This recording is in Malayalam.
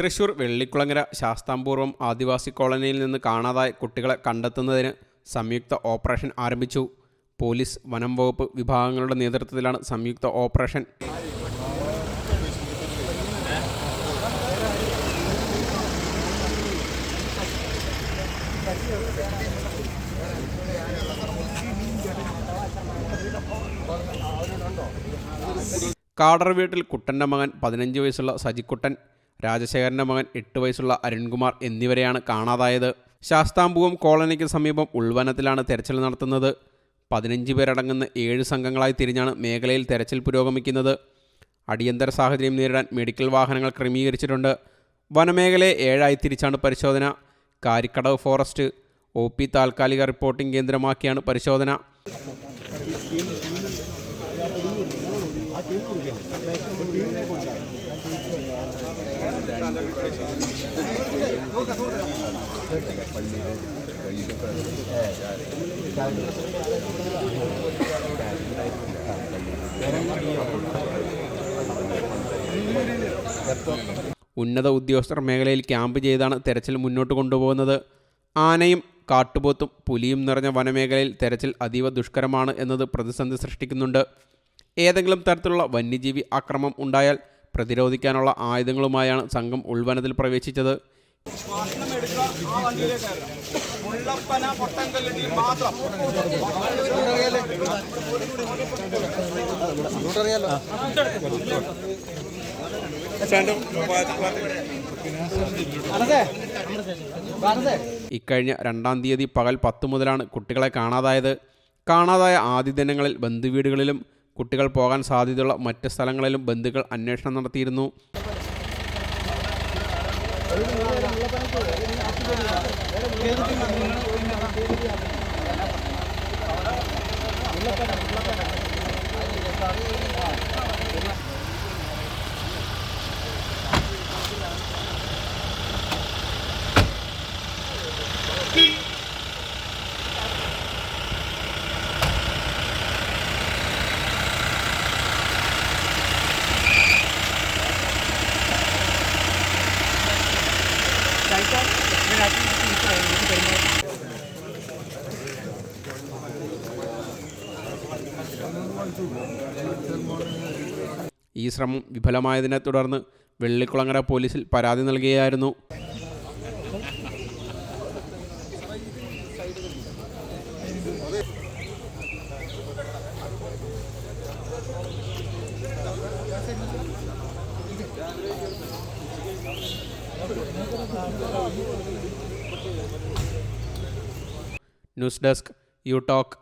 തൃശൂർ വെള്ളിക്കുളങ്ങര ശാസ്താംപൂർവം ആദിവാസി കോളനിയിൽ നിന്ന് കാണാതായ കുട്ടികളെ കണ്ടെത്തുന്നതിന് സംയുക്ത ഓപ്പറേഷൻ ആരംഭിച്ചു. പോലീസ് വനം വകുപ്പ് വിഭാഗങ്ങളുടെ നേതൃത്വത്തിലാണ് സംയുക്ത ഓപ്പറേഷൻ. കാടർ വീട്ടിൽ കുട്ടന്റെ മകൻ പതിനഞ്ച് വയസ്സുള്ള സജിക്കുട്ടൻ രാജശേഖരന്റെ മകൻ എട്ട് വയസ്സുള്ള അരുൺകുമാർ എന്നിവരെയാണ് കാണാതായത്. ശാസ്താംപൂവം കോളനിക്ക് സമീപം ഉൾവനത്തിലാണ് തെരച്ചിൽ നടത്തുന്നത്. പതിനഞ്ച് പേരടങ്ങുന്ന ഏഴ് സംഘങ്ങളായി തിരിഞ്ഞാണ് മേഖലയിൽ തെരച്ചിൽ പുരോഗമിക്കുന്നത്. അടിയന്തര സാഹചര്യം നേരിടാൻ മെഡിക്കൽ വാഹനങ്ങൾ ക്രമീകരിച്ചിട്ടുണ്ട്. വനമേഖലയെ ഏഴായി തിരിച്ചാണ് പരിശോധന. കാരിക്കടവ് ഫോറസ്റ്റ് ഒ പി താൽക്കാലിക റിപ്പോർട്ടിംഗ് കേന്ദ്രമാക്കിയാണ് പരിശോധന. ഉന്നത ഉദ്യോഗസ്ഥർ മേഖലയിൽ ക്യാമ്പ് ചെയ്താണ് തെരച്ചിൽ മുന്നോട്ട് കൊണ്ടുപോകുന്നത്. ആനയും കാട്ടുപോത്തും പുലിയും നിറഞ്ഞ വനമേഖലയിൽ തെരച്ചിൽ അതീവ ദുഷ്കരമാണ് എന്നത് പ്രതിസന്ധി സൃഷ്ടിക്കുന്നുണ്ട്. ഏതെങ്കിലും തരത്തിലുള്ള വന്യജീവി ആക്രമം ഉണ്ടായാൽ പ്രതിരോധിക്കാനുള്ള ആയുധങ്ങളുമായാണ് സംഘം ഉൾവനത്തിൽ പ്രവേശിച്ചത്. മാത്രം ഇക്കഴിഞ്ഞ രണ്ടാം തീയതി പകൽ പത്ത് മുതലാണ് കുട്ടികളെ കാണാതായത്. കാണാതായ ആദ്യ ദിനങ്ങളിൽ ബന്ധുവീടുകളിലും കുട്ടികൾ പോകാൻ സാധ്യതയുള്ള മറ്റ് സ്ഥലങ്ങളിലും ബന്ധുക്കൾ അന്വേഷണം നടത്തിയിരുന്നു. ഈ ശ്രമം വിഫലമായതിനെ തുടർന്ന് വെള്ളിക്കുളങ്ങര പോലീസിൽ പരാതി നൽകുകയായിരുന്നു ന്യൂസ് ഡെസ്ക് യു ടോക്ക്